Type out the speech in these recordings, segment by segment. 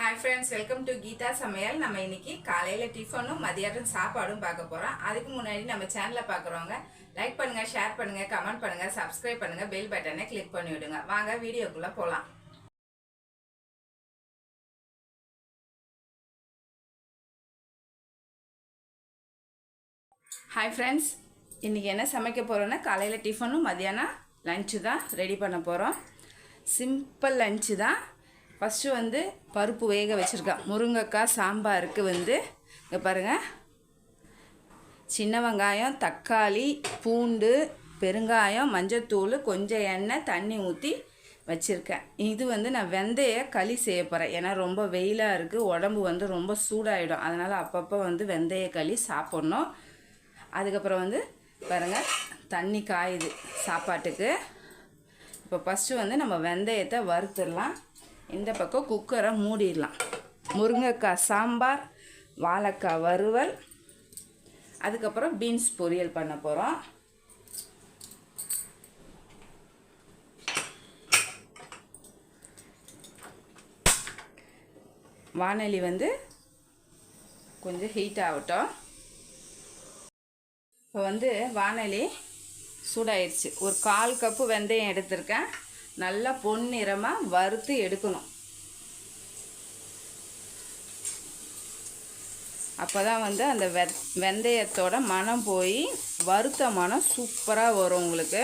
Hi friends welcome to Geetha சமையல் நம்ம இன்னைக்கு காலையில் டிஃபனும் மதியானம் சாப்பாடும் பார்க்க போகிறோம் அதுக்கு முன்னாடி நம்ம சேனலை பார்க்குறவங்க லைக் பண்ணுங்கள் ஷேர் பண்ணுங்கள் கமெண்ட் பண்ணுங்கள் சப்ஸ்கிரைப் பண்ணுங்கள் பெல் பட்டனை கிளிக் பண்ணி விடுங்க. வாங்க வீடியோக்குள்ளே போகலாம் ஹாய் ஃப்ரெண்ட்ஸ் இன்றைக்கி என்ன சமைக்க போகிறோன்னா காலையில் டிஃபனும் மதியானம் லஞ்சு தான் ரெடி பண்ண போகிறோம் சிம்பிள் லஞ்சு தான். ஃபஸ்ட்டு வந்து பருப்பு வேக வச்சுருக்கேன் முருங்கைக்காய் சாம்பாருக்கு வந்து இங்கே பாருங்கள் சின்ன வெங்காயம் தக்காளி பூண்டு பெருங்காயம் மஞ்சத்தூள் கொஞ்சம் எண்ணெய் தண்ணி ஊற்றி வச்சுருக்கேன். இது வந்து நான் வெந்தய களி செய்ய போகிறேன் ஏன்னா ரொம்ப வெயிலாக இருக்குது உடம்பு வந்து ரொம்ப சூடாகிடும் அதனால் அப்பப்போ வந்து வெந்தய களி சாப்பிட்ணும். அதுக்கப்புறம் வந்து பாருங்கள் தண்ணி காயுது சாப்பாட்டுக்கு. இப்போ ஃபஸ்ட்டு வந்து நம்ம வெந்தயத்தை வறுத்துடலாம். இந்த பக்கம் குக்கரை மூடிடலாம். முருங்கைக்காய் சாம்பார் வாழைக்காய் வறுவல் அதுக்கப்புறம் பீன்ஸ் பொரியல் பண்ண போகிறோம் வானொலி வந்து கொஞ்சம் ஹீட் ஆகட்டும். இப்போ வந்து வானொலி சூடாயிடுச்சு ஒரு கால் கப்பு வெந்தயம் எடுத்திருக்கேன். நல்லா பொன்னிறமாக வறுத்து எடுக்கணும். அப்போ தான் வந்து அந்த வெ வெந்தயத்தோட மனம் போய் வறுத்த மனம் சூப்பராக வரும் உங்களுக்கு.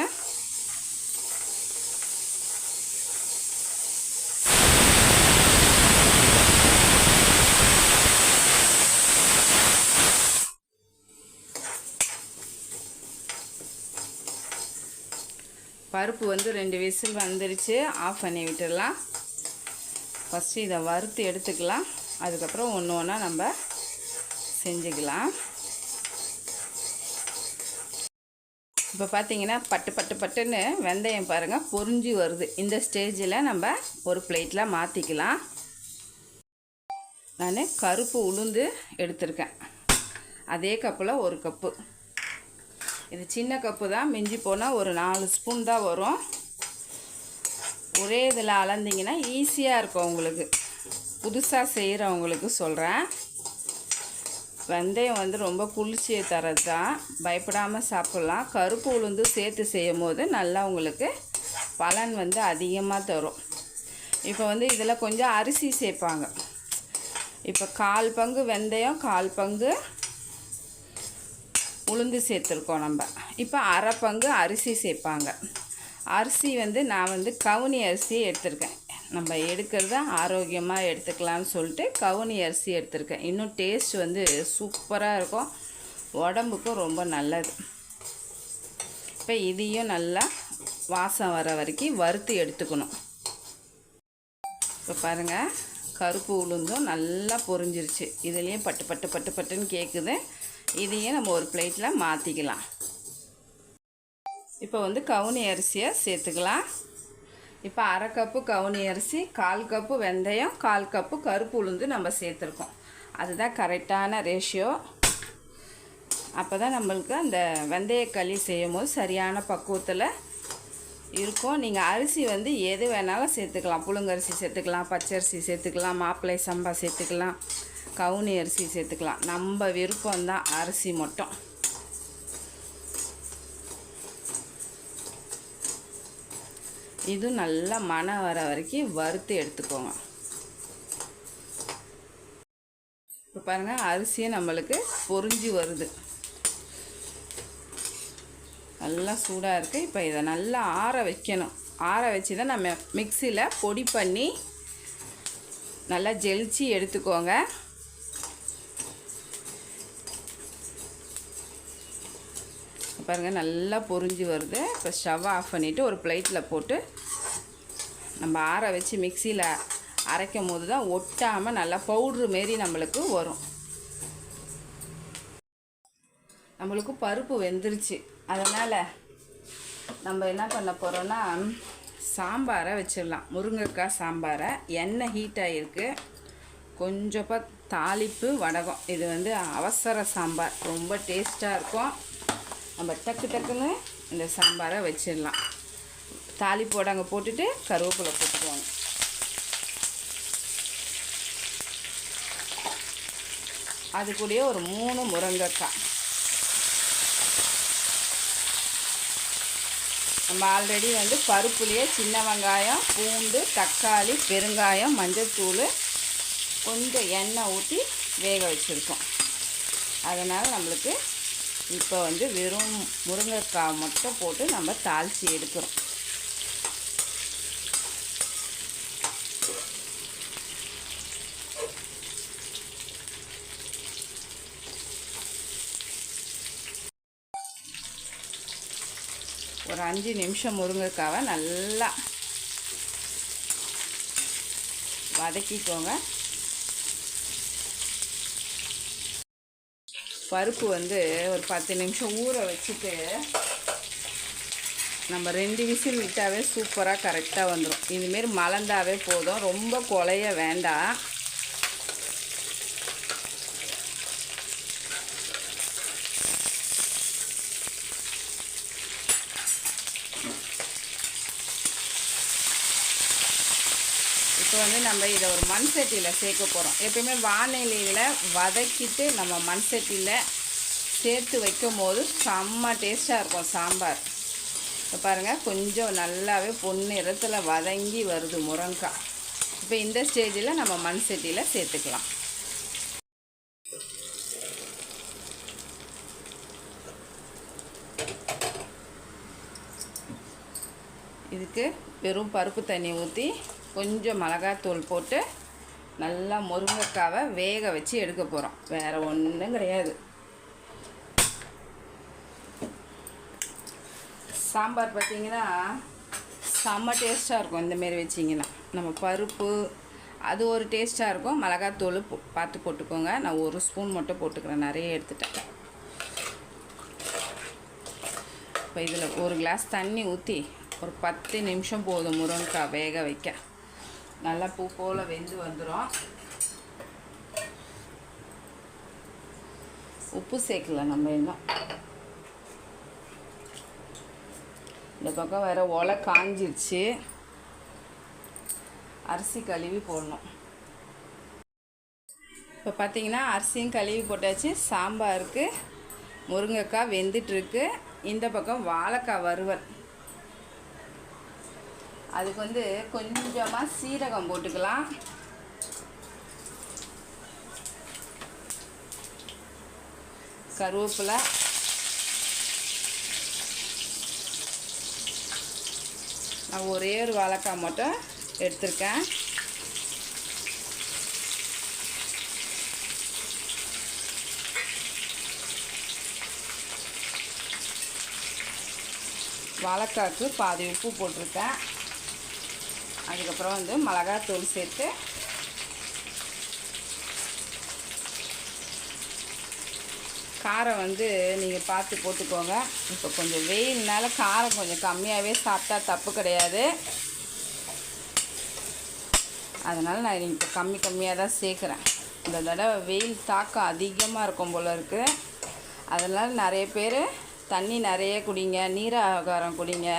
பருப்பு வந்து ரெண்டு விசில் வந்துருச்சு. ஆஃப் பண்ணி விட்டுடலாம். ஃபஸ்ட்டு இதை வறுத்து எடுத்துக்கலாம். அதுக்கப்புறம் ஒன்று ஒன்றா நம்ம செஞ்சுக்கலாம். இப்போ பார்த்தீங்கன்னா பட்டு பட்டு பட்டுன்னு வெந்தயம் பாருங்கள் பொரிஞ்சு வருது. இந்த ஸ்டேஜில் நம்ம ஒரு பிளேட்டில் மாற்றிக்கலாம் நான் கருப்பு உளுந்து எடுத்திருக்கேன். அதே கப்பில் ஒரு கப்பு இது சின்ன கப்பு தான். மிஞ்சி போனால் ஒரு நாலு ஸ்பூன் தான் வரும். ஒரே இதில் அளந்திங்கன்னா ஈஸியாக இருக்கும் உங்களுக்கு. புதுசாக செய்கிறவங்களுக்கு சொல்கிறேன் வெந்தயம் வந்து ரொம்ப குளிர்ச்சியை தரது தான். பயப்படாமல் சாப்பிட்லாம். கருப்பு உளுந்து சேர்த்து செய்யும் போது நல்லா உங்களுக்கு பலன் வந்து அதிகமாக தரும். இப்போ வந்து இதில் கொஞ்சம் அரிசி சேர்ப்பாங்க. இப்போ கால் பங்கு வெந்தயம் கால் பங்கு உளுந்து சேர்த்துருக்கோம் நம்ம. இப்போ அரை பங்கு அரிசி சேர்ப்பாங்க. அரிசி வந்து நான் வந்து கவுனி அரிசி எடுத்திருக்கேன். நம்ம எடுக்கிறத ஆரோக்கியமாக எடுத்துக்கலாம்னு சொல்லிட்டு கவுனி அரிசி எடுத்திருக்கேன். இன்னும் டேஸ்ட் வந்து சூப்பராக இருக்கும். உடம்புக்கும் ரொம்ப நல்லது. இப்போ இதையும் நல்லா வாசம் வர வரைக்கும் வறுத்து எடுத்துக்கணும். இப்போ பாருங்கள் கருப்பு உளுந்தும் நல்லா பொரிஞ்சிருச்சு. இதுலேயும் பட்டு பட்டு பட்டு பட்டுன்னு கேட்குது இதையும் நம்ம ஒரு பிளேட்டில் மாற்றிக்கலாம் இப்போ வந்து கவுனி அரிசியை சேர்த்துக்கலாம். இப்போ அரை கப்பு கவுனி அரிசி கால் கப்பு வெந்தயம் கால் கப்பு கருப்பு உளுந்து நம்ம சேர்த்துருக்கோம். அதுதான் கரெக்டான ரேஷியோ அப்போ தான் நம்மளுக்கு அந்த வெந்தயக்களி செய்யும் போது சரியான பக்குவத்தில் இருக்கும். நீங்கள் அரிசி வந்து எது வேணாலும் சேர்த்துக்கலாம். புழுங்கரிசி சேர்த்துக்கலாம் பச்சரிசி சேர்த்துக்கலாம் மாப்பிள்ளை சம்பா சேர்த்துக்கலாம். கவுனி அரிசி சேர்த்துக்கலாம். நம்ம விருப்பம்தான் அரிசி மட்டும். இது நல்லா மனம் வர வரைக்கும் வறுத்து எடுத்துக்கோங்க. இப்போ பாருங்கள் அரிசியை நம்மளுக்கு பொறிஞ்சி வருது. நல்லா சூடாக இருக்குது இப்போ இதை நல்லா ஆற வைக்கணும். ஆற வச்சு தான் நம்ம மிக்சியில் பொடி பண்ணி நல்லா ஜெலிச்சு எடுத்துக்கோங்க. பாருங்கள் நல்லா பொரிஞ்சு வருது. இப்போ ஸ்டவ் ஆஃப் பண்ணிவிட்டு ஒரு பிளேட்டில் போட்டு நம்ம ஆற வச்சு மிக்சியில் அரைக்கும் போது தான் ஒட்டாமல் நல்லா பவுட்ரு மாரி நம்மளுக்கு வரும். நம்மளுக்கு பருப்பு வெந்துருச்சு. அதனால் நம்ம என்ன பண்ண போகிறோன்னா சாம்பாரை வச்சிடலாம். முருங்கைக்காய் சாம்பாரை. எண்ணெய் ஹீட் ஆகிருக்கு கொஞ்சப்போ தாளிப்பு வடகம். இது வந்து அவசர சாம்பார். ரொம்ப டேஸ்ட்டாக இருக்கும். நம்ம டக்கு டக்குன்னு இந்த சாம்பாரை வச்சிடலாம். தாளிப்போடு அங்கே போட்டுட்டு கருவேப்பிலை போட்டுக்குவாங்க அது கூடயே ஒரு மூணு முருங்கைக்காய். நம்ம ஆல்ரெடி வந்து பருப்புலேயே சின்ன வெங்காயம் பூண்டு தக்காளி பெருங்காயம் மஞ்சத்தூள் கொஞ்சம் எண்ணெய் ஊற்றி வேக வச்சுருக்கோம். அதனால் நம்மளுக்கு இப்போ வந்து வெறும் முருங்கைக்காய் மட்டும் போட்டு நம்ம தாளித்து எடுக்கிறோம். ஒரு அஞ்சு நிமிஷம் முருங்கைக்காவை நல்லா வதக்கிக்கோங்க. பருப்பு வந்து ஒரு பத்து நிமிஷம் ஊற வச்சுட்டு நம்ம ரெண்டு விசில் விட்டாவே சூப்பராக கரெக்டாக வந்துடும் இதுமாரி மலர்ந்தாவே போதும். ரொம்ப குலைய வேண்டாம் இப்போ வந்து நம்ம இதை ஒரு மண் சட்டியில் சேர்க்க போகிறோம் எப்பயுமே வானிலையில் வதக்கிட்டு நம்ம மண் சட்டியில் சேர்த்து வைக்கும் போது செம்ம டேஸ்ட்டாக இருக்கும் சாம்பார். இப்போ பாருங்கள் கொஞ்சம் நல்லாவே பொன்னிறத்தில் வதங்கி வருது முருங்காய் இப்போ இந்த ஸ்டேஜில் நம்ம மண் சட்டியில் சேர்த்துக்கலாம். இதுக்கு வெறும் பருப்பு தண்ணி ஊற்றி கொஞ்சம் மிளகாத்தூள் போட்டு நல்லா முருங்கைக்காவை வேக வச்சு எடுக்க போகிறோம் வேறு ஒன்றும் கிடையாது. சாம்பார் பார்த்தீங்கன்னா செம்ம டேஸ்ட்டாக இருக்கும் இந்தமாரி வச்சிங்கன்னா. நம்ம பருப்பு அது ஒரு டேஸ்ட்டாக இருக்கும். மிளகாத்தூள் பார்த்து போட்டுக்கோங்க. நான் ஒரு ஸ்பூன் மட்டும் போட்டுக்கிறேன். நிறைய எடுத்துட்டேன். இப்போ இதில் ஒரு கிளாஸ் தண்ணி ஊற்றி ஒரு பத்து நிமிஷம் போதும் முருங்கைக்காய் வேக வைக்க. நல்லா பூ போல் வெந்து வந்துடும் உப்பு சேர்க்கல நம்ம இன்னும். இந்த பக்கம் வேறு ஒலை காஞ்சிருச்சு. அரிசி கழுவி போடணும். இப்போ பார்த்தீங்கன்னா அரிசியும் கழுவி போட்டாச்சு. சாம்பாருக்கு முருங்கைக்காய் வெந்துட்டுருக்கு. இந்த பக்கம் வாழைக்காய் வறுவல். அதுக்கு வந்து கொஞ்சமாக சீரகம் போட்டுக்கலாம். கருவேப்பிலை. நான் ஒரே ஒரு வாழைக்காய் மட்டும் எடுத்திருக்கேன். வாழைக்காய்க்கு பாதி உப்பு போட்டிருக்கேன். அதுக்கப்புறம் வந்து மிளகாத்தூள் சேர்த்து காரம் வந்து நீங்கள் பார்த்து போட்டுக்கோங்க. இப்போ கொஞ்சம் வெயில்னால காரம் கொஞ்சம் கம்மியாகவே சாப்பிட்டா தப்பு கிடையாது. அதனால் நான் இப்போ கம்மி கம்மியாக தான் சேர்க்குறேன். இந்த தடவை வெயில் தாக்கம் அதிகமாக இருக்கும் போல் இருக்குது அதனால் நிறைய பேர் தண்ணி நிறைய குடிங்க நீராகாரம் குடிங்க.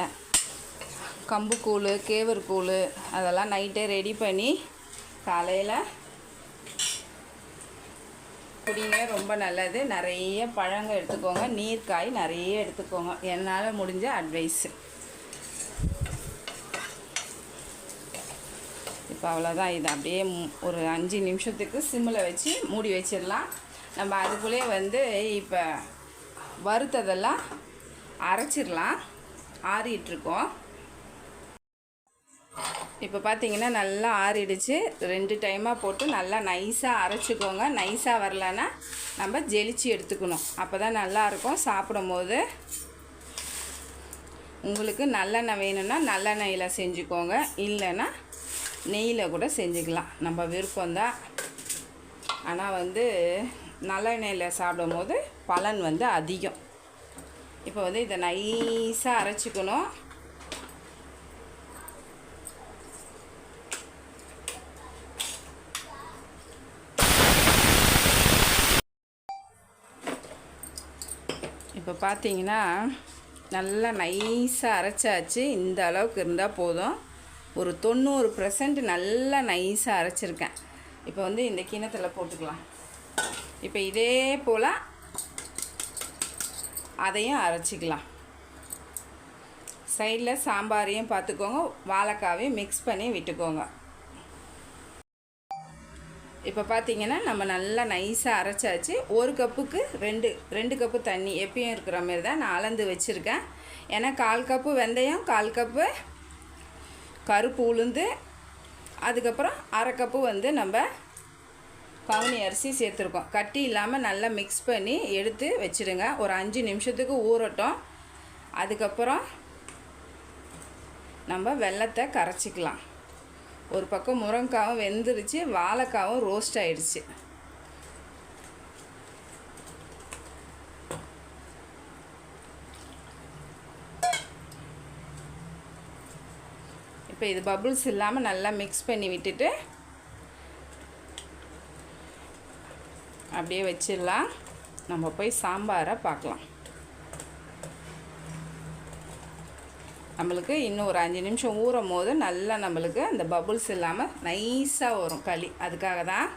கம்புக்கூழ் கேவர் கூழ் அதெல்லாம் நைட்டே ரெடி பண்ணி காலையில் குடிங்க ரொம்ப நல்லது. நிறைய பழங்கள் எடுத்துக்கோங்க. நீர்க்காய் நிறைய எடுத்துக்கோங்க. என்னால் முடிஞ்ச அட்வைஸு இப்போ அவ்வளோதான் இது அப்படியே ஒரு அஞ்சு நிமிஷத்துக்கு சிம்மில் வச்சு மூடி வச்சிடலாம். நம்ம அதுக்குள்ளேயே வந்து இப்போ வறுத்ததெல்லாம் அரைச்சிடலாம். ஆறிட்டுருக்கோம். இப்போ பார்த்தீங்கன்னா நல்லா ஆறிடுச்சு. ரெண்டு டைமாக போட்டு நல்லா நைஸாக அரைச்சிக்கோங்க. நைஸாக வரலன்னா நம்ம ஜெலிச்சு எடுத்துக்கணும். அப்போ தான் நல்லாயிருக்கும் சாப்பிடும் போது உங்களுக்கு நல்லெண்ணெய் வேணும்னா நல்லெண்ணெயில் செஞ்சுக்கோங்க. இல்லைன்னா நெய்யில் கூட செஞ்சுக்கலாம். நம்ம விருப்பம்தான் ஆனால் வந்து நல்லெண்ணெயில் சாப்பிடும் போது பலன் வந்து அதிகம். இப்போ வந்து இதை நைஸாக அரைச்சிக்கணும். இப்போ பார்த்தீங்கன்னா நல்லா நைஸாக அரைச்சாச்சு. இந்த அளவுக்கு இருந்தால் போதும். ஒரு தொண்ணூறு பர்சன்ட் நல்லா நைஸாக அரைச்சிருக்கேன். இப்போ வந்து இந்த கிணத்தில் போட்டுக்கலாம். இப்போ இதே போல் அதையும் அரைச்சிக்கலாம். சைடில் சாம்பாரையும் பார்த்துக்கோங்க. வாழைக்காவையும் மிக்ஸ் பண்ணி விட்டுக்கோங்க. இப்போ பார்த்தீங்கன்னா நம்ம நல்லா நைஸாக அரைச்சாச்சு. ஒரு கப்புக்கு ரெண்டு ரெண்டு கப்பு தண்ணி எப்பயும் இருக்கிற மாதிரி தான் நான் அளந்து வச்சுருக்கேன். ஏன்னா கால் கப்பு வெந்தயம் கால் கப்பு கருப்பு உளுந்து அதுக்கப்புறம் அரை கப்பு வந்து நம்ம பவுனி அரிசி சேர்த்துருக்கோம். கட்டி இல்லாமல் நல்லா மிக்ஸ் பண்ணி எடுத்து வச்சுடுங்க. ஒரு அஞ்சு நிமிஷத்துக்கு ஊறட்டும். அதுக்கப்புறம் நம்ம வெள்ளத்தை கரைச்சிக்கலாம். ஒரு பக்கம் முருங்காவும் வெந்துருச்சு வாழைக்காவும் ரோஸ்ட் ஆயிடுச்சு. இப்போ இது பபுள்ஸ் இல்லாமல் நல்லா மிக்ஸ் பண்ணி விட்டுட்டு அப்படியே வச்சிடலாம். நம்ம போய் சாம்பாரை பார்க்கலாம். நம்மளுக்கு இன்னும் ஒரு அஞ்சு நிமிஷம் ஊறும் போது நல்லா நம்மளுக்கு அந்த பபுள்ஸ் இல்லாமல் நைஸாக வரும் களி. அதுக்காக தான்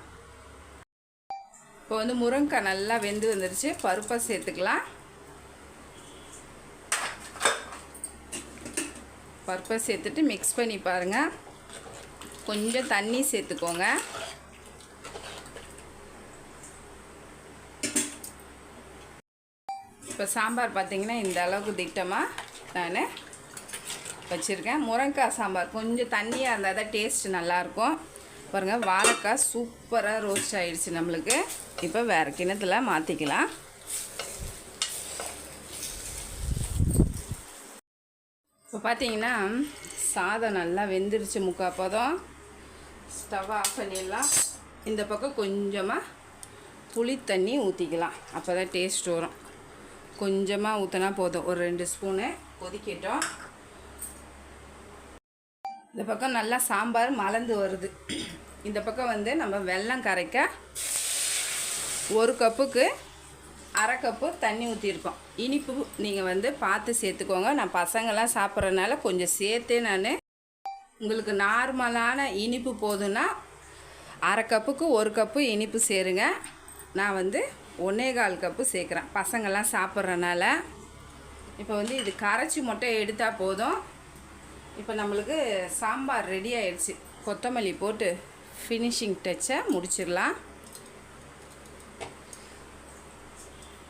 இப்போ வந்து முருங்கைக்காய் நல்லா வெந்து வந்துருச்சு. பருப்பை சேர்த்துக்கலாம். பருப்பை சேர்த்துட்டு மிக்ஸ் பண்ணி பாருங்கள் கொஞ்சம் தண்ணி சேர்த்துக்கோங்க. இப்போ சாம்பார் பார்த்தீங்கன்னா இந்த அளவுக்கு திட்டமாக நான் வச்சுருக்கேன். முருங்கைக்காய் சாம்பார் கொஞ்சம் தண்ணியாக இருந்தால் தான் டேஸ்ட் நல்லாயிருக்கும். பாருங்கள் வாழைக்காய் சூப்பராக ரோஸ்ட் ஆகிடுச்சு நம்மளுக்கு. இப்போ வேறு கிணத்துல மாற்றிக்கலாம் இப்போ பார்த்தீங்கன்னா சாதம் நல்லா வெந்துருச்சு முக்கால் பதம். ஸ்டவ் ஆஃப் பண்ணிடலாம். இந்த பக்கம் கொஞ்சமாக புளி தண்ணி ஊற்றிக்கலாம் அப்போ தான் டேஸ்ட் வரும். கொஞ்சமாக ஊற்றினா போதும். ஒரு ரெண்டு ஸ்பூனு கொதிக்கட்டும். இந்த பக்கம் நல்லா சாம்பார் மலர்ந்து வருது. இந்த பக்கம் வந்து நம்ம வெல்லம் கரைக்க ஒரு கப்புக்கு அரை கப்பு தண்ணி ஊற்றிருக்கோம் இனிப்பு நீங்கள் வந்து பார்த்து சேர்த்துக்கோங்க. நான் பசங்களாம் சாப்பிட்றதுனால கொஞ்சம் சேர்த்தே நான் உங்களுக்கு நார்மலான இனிப்பு போதுன்னா அரை கப்புக்கு ஒரு கப்பு இனிப்பு சேருங்க. நான் வந்து ஒன்றே கால் கப்பு சேர்க்குறேன். பசங்கள்லாம் சாப்பிட்றனால இப்போ வந்து இது கரைச்சி மட்டும் எடுத்தால் போதும். இப்போ நம்மளுக்கு சாம்பார் ரெடி ஆயிடுச்சு. கொத்தமல்லி போட்டு ஃபினிஷிங் டச்சை முடிச்சிடலாம்.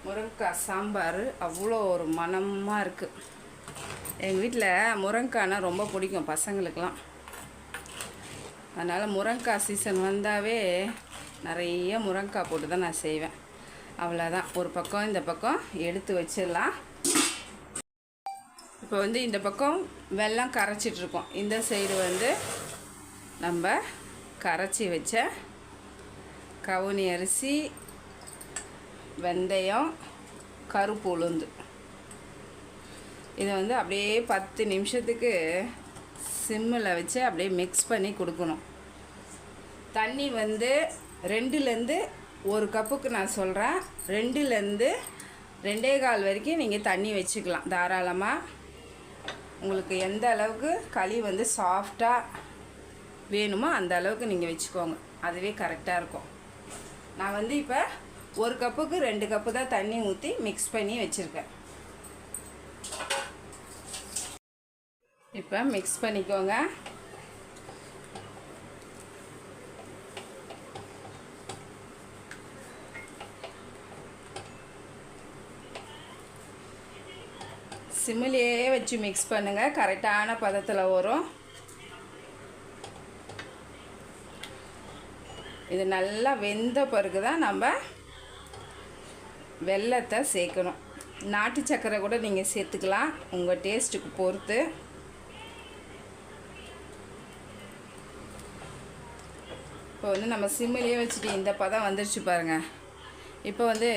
முருங்கைக்காய் சாம்பார் அவ்வளோ ஒரு மணமாக இருக்குது எங்கள் வீட்டில் முருங்கைக்காய்னா ரொம்ப பிடிக்கும் பசங்களுக்கெலாம் அதனால் முருங்கைக்காய் சீசன் வந்தாவே நிறைய முருங்கைக்காய் போட்டு தான் நான் செய்வேன். அவ்வளோதான் ஒரு பக்கம் இந்த பக்கம் எடுத்து வச்சிடலாம். இப்போ வந்து இந்த பக்கம் வெள்ளம் கரைச்சிட்ருக்கோம். இந்த சைடு வந்து நம்ம கரைச்சி வச்ச கவுனி அரிசி வெந்தயம் கருப்பு உளுந்து. இதை வந்து அப்படியே பத்து நிமிஷத்துக்கு சிம்மில் வச்சு அப்படியே மிக்ஸ் பண்ணி கொடுக்கணும். தண்ணி வந்து ரெண்டுலேருந்து ஒரு கப்புக்கு நான் சொல்கிறேன் ரெண்டுலேருந்து ரெண்டே கால் வரைக்கும் நீங்கள் தண்ணி வச்சுக்கலாம். தாராளமாக உங்களுக்கு எந்த அளவுக்கு களி வந்து சாஃப்டாக வேணுமோ அந்த அளவுக்கு நீங்கள் வச்சுக்கோங்க. அதுவே கரெக்டாக இருக்கும். நான் வந்து இப்போ ஒரு கப்புக்கு ரெண்டு கப்பு தான் தண்ணி ஊற்றி மிக்ஸ் பண்ணி வச்சுருக்கேன். இப்போ மிக்ஸ் பண்ணிக்கோங்க. சிம்மிலேயே வச்சு மிக்ஸ் பண்ணுங்கள் கரெக்டான பதத்தில் வரும். இது நல்லா வெந்த பிறகு தான் நம்ம வெல்லத்தை சேர்க்கணும். நாட்டு சர்க்கரை கூட நீங்கள் சேர்த்துக்கலாம். உங்கள் டேஸ்ட்டுக்கு பொறுத்து. இப்போ வந்து நம்ம சிம்மிலேயே வச்சுட்டு இந்த பதம் வந்துருச்சு பாருங்கள் இப்போ வந்து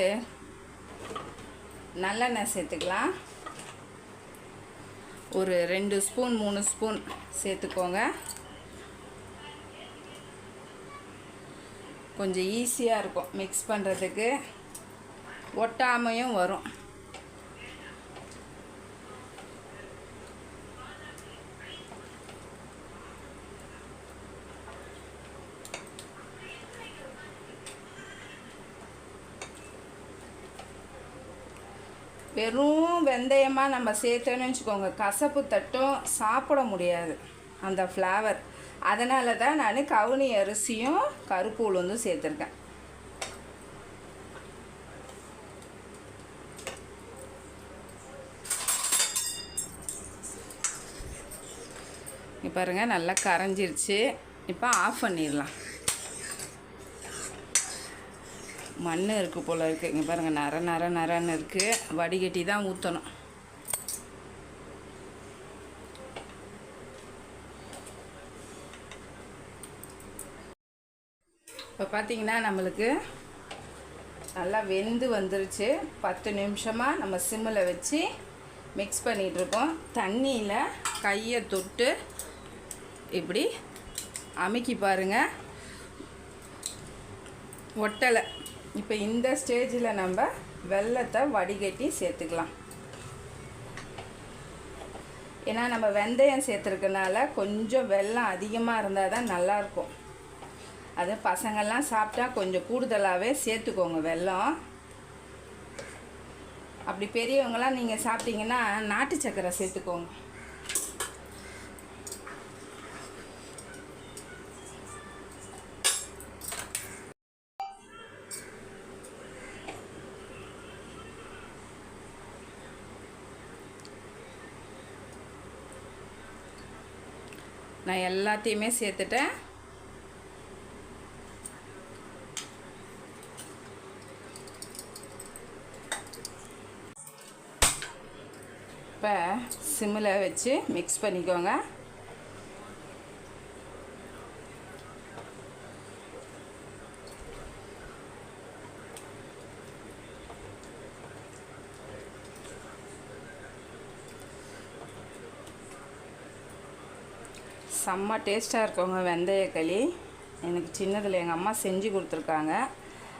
நல்லெண்ணெய் சேர்த்துக்கலாம். ஒரு ரெண்டு ஸ்பூன் மூணு ஸ்பூன் சேர்த்துக்கோங்க. கொஞ்சம் ஈஸியாக இருக்கும் மிக்ஸ் பண்ணுறதுக்கு ஒட்டாமையும் வரும். வெறும் வெந்தயமாக நம்ம சேர்த்தோன்னு வச்சுக்கோங்க. கசப்பு தட்டும் சாப்பிட முடியாது அந்த ஃப்ளேவர் அதனால தான் நான் கவுனி அரிசியும் கருப்பு உளுந்தும் சேர்த்துருக்கேன். பாருங்கள் நல்லா கரைஞ்சிருச்சு. இப்போ ஆஃப் பண்ணிடலாம். மண் இருக்குது போல் இருக்குது இங்கே பாருங்கள் நர நர நரன்னு இருக்குது வடிகட்டி தான் ஊற்றணும் இப்போ பார்த்திங்கன்னா நம்மளுக்கு நல்லா வெந்து வந்துருச்சு. பத்து நிமிஷமாக நம்ம சிம்மில் வச்சு மிக்ஸ் பண்ணிகிட்ருக்கோம் தண்ணியில் கையை தொட்டு இப்படி அமுக்கி பாருங்கள் ஒட்டலை. இப்போ இந்த ஸ்டேஜில் நம்ம வெள்ளத்தை வடிகட்டி சேர்த்துக்கலாம். ஏன்னா நம்ம வெந்தயம் சேர்த்துருக்கனால கொஞ்சம் வெள்ளம் அதிகமாக இருந்தால் தான் நல்லாயிருக்கும். அது பசங்கள்லாம் சாப்பிட்டா கொஞ்சம் கூடுதலாகவே சேர்த்துக்கோங்க வெள்ளம் அப்படி பெரியவங்களாம் நீங்கள் சாப்பிட்டீங்கன்னா நாட்டு சக்கரை சேர்த்துக்கோங்க. நான் எல்லாத்தையுமே சேர்த்துட்டேன். இப்போ சிம்மில் வச்சு மிக்ஸ் பண்ணிக்கோங்க. செம்ம டேஸ்ட்டாக இருக்கவங்க வெந்தய களி. எனக்கு சின்னதில் எங்கள் அம்மா செஞ்சு கொடுத்துருக்காங்க.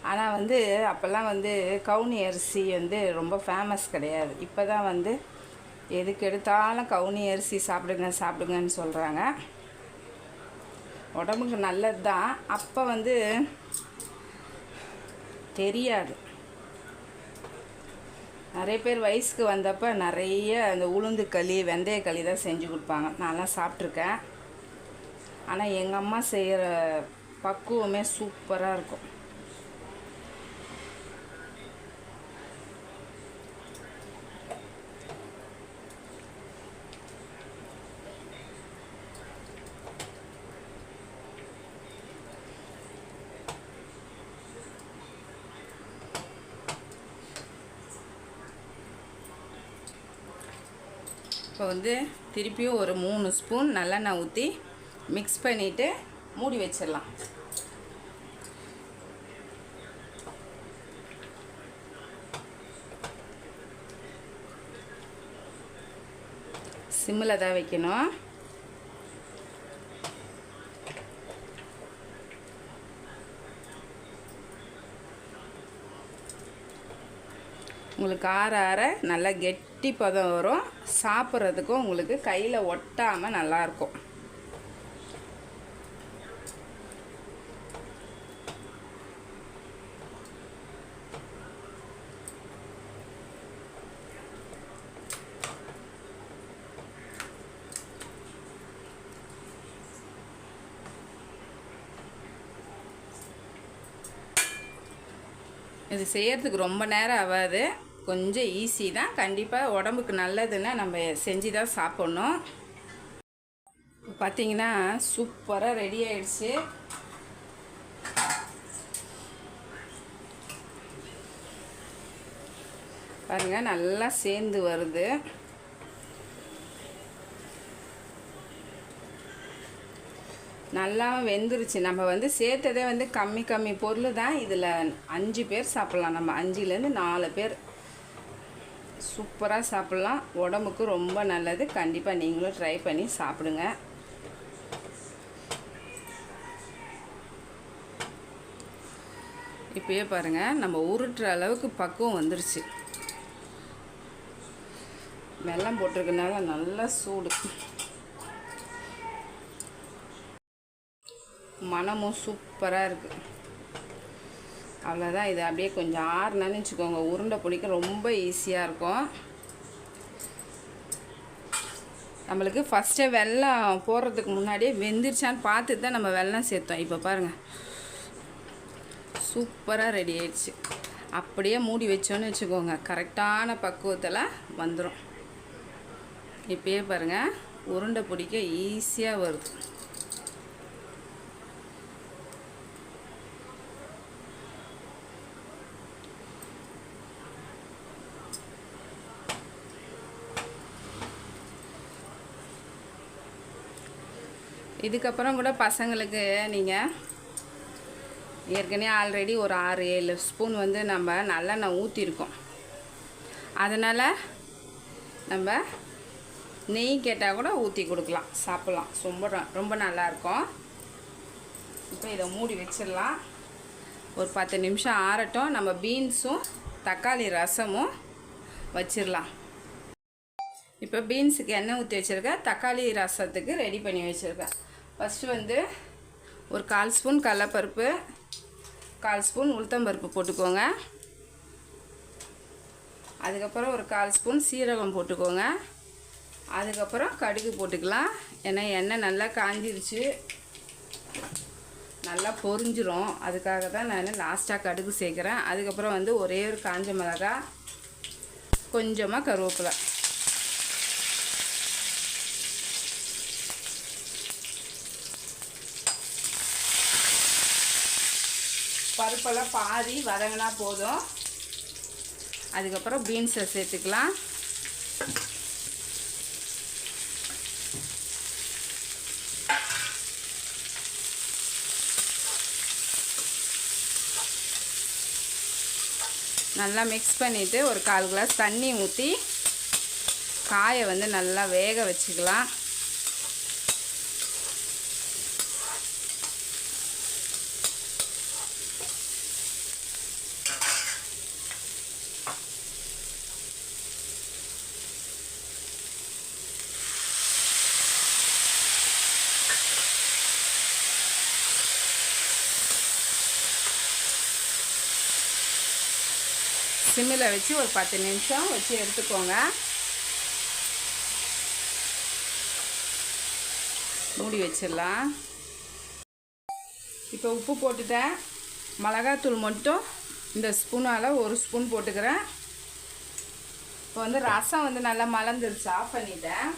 ஆனால் வந்து அப்போல்லாம் வந்து கவுனி அரிசி வந்து ரொம்ப ஃபேமஸ் கிடையாது. இப்போ தான் வந்து எதுக்கு எடுத்தாலும் கவுனி அரிசி சாப்பிடுங்க சாப்பிடுங்கன்னு சொல்கிறாங்க உடம்புக்கு நல்லது தான் அப்போ வந்து தெரியாது. நிறைய பேர் வயசுக்கு வந்தப்போ நிறைய அந்த உளுந்து களி வெந்தய களி தான் செஞ்சு கொடுப்பாங்க. நான்லாம் சாப்பிட்ருக்கேன் ஆனால் எங்கள் அம்மா செய்கிற பக்குவமே சூப்பராக இருக்கும். இப்போ வந்து திருப்பியும் ஒரு மூணு ஸ்பூன் நல்லெண்ணெய் ஊற்றி மிக்ஸ் பண்ணிவிட்டு மூடி வச்சிடலாம். சிம்மில் தான் வைக்கணும். உங்களுக்கு ஆற ஆற நல்லா கெட்டி பதம் வரும். சாப்பிட்றதுக்கும் உங்களுக்கு கையில் ஒட்டாமல் நல்லாயிருக்கும். அது செய்கிறதுக்கு ரொம்ப நேரம் ஆகாது. கொஞ்சம் ஈஸி தான். கண்டிப்பாக உடம்புக்கு நல்லதுன்னா நம்ம செஞ்சு தான் சாப்பிட்ணும் பார்த்தீங்கன்னா சூப்பராக ரெடி ஆயிடுச்சு. பாருங்கள் நல்லா சேர்ந்து வருது. நல்லா வெந்துருச்சு. நம்ம வந்து சேர்த்ததே வந்து கம்மி கம்மி பொருள் தான். இதில் அஞ்சு பேர் சாப்பிட்லாம். நம்ம அஞ்சுலேருந்து நாலு பேர் சூப்பராக சாப்பிட்லாம். உடம்புக்கு ரொம்ப நல்லது. கண்டிப்பாக நீங்களும் ட்ரை பண்ணி சாப்பிடுங்க. இப்பயே பாருங்கள் நம்ம உருட்டுற அளவுக்கு பக்குவம் வந்துருச்சு. வெள்ளம் போட்டிருக்கனால நல்லா சூடு. மனமும் சூப்பராக இருக்குது அவ்வளோதான் இது அப்படியே கொஞ்சம் ஆறுனான்னு வச்சுக்கோங்க. உருண்டை பிடிக்க ரொம்ப ஈஸியாக இருக்கும். நம்மளுக்கு ஃபஸ்ட்டே வெள்ளம் போடுறதுக்கு முன்னாடியே வெந்துருச்சான்னு பார்த்து தான் நம்ம வெள்ளம் சேர்த்தோம். இப்போ பாருங்கள் சூப்பராக ரெடி ஆயிடுச்சு. அப்படியே மூடி வச்சோன்னு வச்சுக்கோங்க. கரெக்டான பக்குவத்தில் வந்துடும் இப்பயே பாருங்கள் உருண்டை பிடிக்க ஈஸியாக வருது. இதுக்கப்புறம் கூட பசங்களுக்கு நீங்கள் ஏற்கனவே ஆல்ரெடி ஒரு ஆறு ஏழு ஸ்பூன் வந்து நம்ம நல்லெண்ணெய் ஊற்றிருக்கோம் அதனால் நம்ம நெய் கேட்டால் கூட ஊற்றி கொடுக்கலாம் சாப்பிட்லாம். ரொம்ப ர- ரொம்ப நல்லாயிருக்கும் இப்போ இதை மூடி வச்சிடலாம். ஒரு பத்து நிமிஷம் ஆறட்டும். நம்ம பீன்ஸும் தக்காளி ரசமும் வச்சிடலாம். இப்போ பீன்ஸுக்கு எண்ணெய் ஊற்றி வச்சுருக்கேன். தக்காளி ரசத்துக்கு ரெடி பண்ணி வச்சுருக்கேன். ஃபஸ்ட்டு வந்து ஒரு கால் ஸ்பூன் கடலப்பருப்பு கால் ஸ்பூன் உளுத்தம்பருப்பு போட்டுக்கோங்க. அதுக்கப்புறம் ஒரு கால் ஸ்பூன் சீரகம் போட்டுக்கோங்க. அதுக்கப்புறம் கடுகு போட்டுக்கலாம். ஏன்னா எண்ணெய் நல்லா காஞ்சிருச்சு. நல்லா பொரிஞ்சிரும். அதுக்காக தான் நான் லாஸ்ட்டாக கடுகு சேர்க்குறேன். அதுக்கப்புறம் வந்து ஒரே ஒரு காஞ்ச மிளகா கொஞ்சமாக கருவேப்பிலை. பருப்பெல்லாம் பாதி வதங்கினா போதும். அதுக்கப்புறம் பீன்ஸை சேர்த்துக்கலாம். நல்லா மிக்ஸ் பண்ணிவிட்டு ஒரு கால் கிளாஸ் தண்ணி ஊற்றி காயை வந்து நல்லா வேக வச்சுக்கலாம். சிம்மில் வச்சு ஒரு பத்து நிமிஷம் வச்சு எடுத்துக்கோங்க. மூடி வச்சிடலாம். இப்போ உப்பு போட்டுட்டேன். மிளகாத்தூள் மட்டும் இந்த ஸ்பூனால் ஒரு ஸ்பூன் போட்டுக்கிறேன். இப்போ வந்து ரசம் வந்து நல்லா மலர்ந்துருச்சு. ஆஃப் பண்ணிட்டேன்.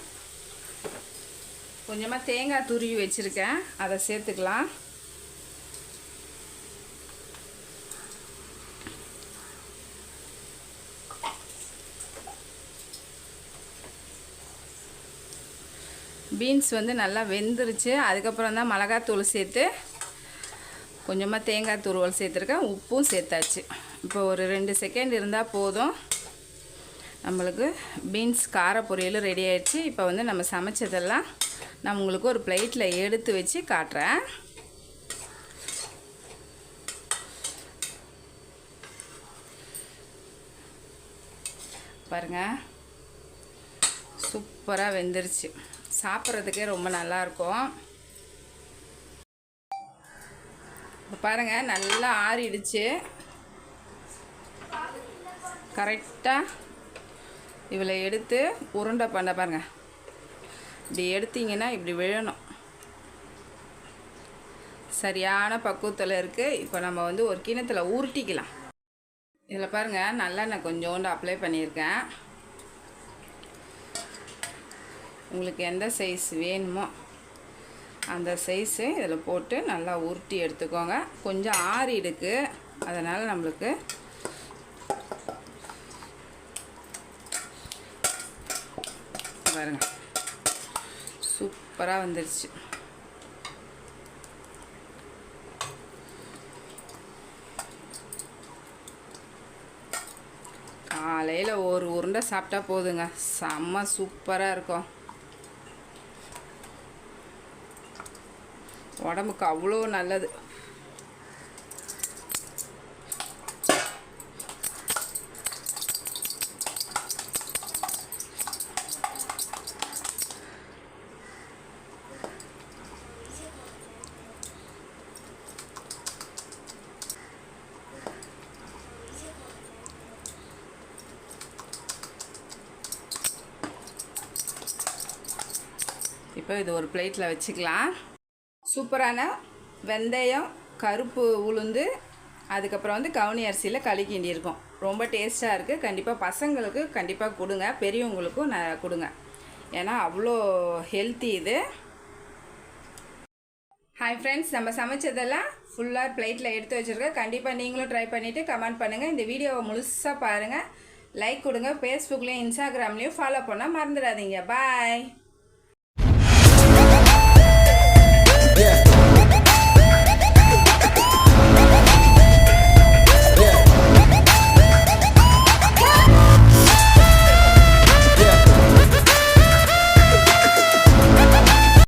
கொஞ்சமாக தேங்காய் துருவி வச்சுருக்கேன். அதை சேர்த்துக்கலாம். பீன்ஸ் வந்து நல்லா வெந்துருச்சு. அதுக்கப்புறம் தான் மிளகாத்தூள் சேர்த்து கொஞ்சமாக தேங்காய் துருவல் சேர்த்துருக்கேன். உப்பும் சேர்த்தாச்சு. இப்போ ஒரு ரெண்டு செகண்ட் இருந்தால் போதும். நம்மளுக்கு பீன்ஸ் கார பொரியல் ரெடி ஆகிடுச்சு இப்போ வந்து நம்ம சமைச்சதெல்லாம் நான் உங்களுக்கு ஒரு பிளேட்டில் எடுத்து வச்சு காட்டுறேன். பாருங்கள் சூப்பராக வெந்துருச்சு. சாப்பிட்றதுக்கே ரொம்ப நல்லாயிருக்கும். இப்போ பாருங்கள் நல்லா ஆறிடுச்சு. கரெக்டாக இவளை எடுத்து உருண்டை பண்ண பாருங்க. இப்படி எடுத்தீங்கன்னா இப்படி விழணும். சரியான பக்குவத்தில் இருக்குது இப்போ நம்ம வந்து ஒரு கிணத்துல உருட்டிக்கலாம் இதில் பாருங்கள் நல்லெண்ணெய் கொஞ்சோண்டு அப்ளை பண்ணியிருக்கேன். உங்களுக்கு எந்த சைஸ் வேணுமோ அந்த சைஸு இதில் போட்டு நல்லா உருட்டி எடுத்துக்கோங்க. கொஞ்சம் ஆறி ஆறிடுக்கு அதனால் நம்மளுக்கு பாருங்க. சூப்பராக வந்துருச்சு. காலையில் ஒரு உருண்டை சாப்பிட்டா போதுங்க. செம்ம சூப்பராக இருக்கும். உடம்புக்கு அவ்வளோ நல்லது. இப்போ இது ஒரு பிளேட்டில் வச்சுக்கலாம். சூப்பரான வெந்தயம் கருப்பு உளுந்து அதுக்கப்புறம் வந்து கவுனி அரிசியில் களி ரொம்ப டேஸ்ட்டாக இருக்குது கண்டிப்பாக பசங்களுக்கு கண்டிப்பாக கொடுங்க. பெரியவங்களுக்கும் நான் கொடுங்க. ஏன்னா அவ்வளோ ஹெல்த்தி இது. ஹாய் ஃப்ரெண்ட்ஸ் நம்ம சமைச்சதெல்லாம் ஃபுல்லாக பிளேட்டில் எடுத்து வச்சுருக்கேன் கண்டிப்பாக நீங்களும் ட்ரை பண்ணிவிட்டு கமெண்ட் பண்ணுங்கள் இந்த வீடியோவை முழுசாக பாருங்கள் லைக் கொடுங்க. ஃபேஸ்புக்லேயும் இன்ஸ்டாகிராம்லேயும் ஃபாலோ பண்ணால் மறந்துடாதீங்க. பாய்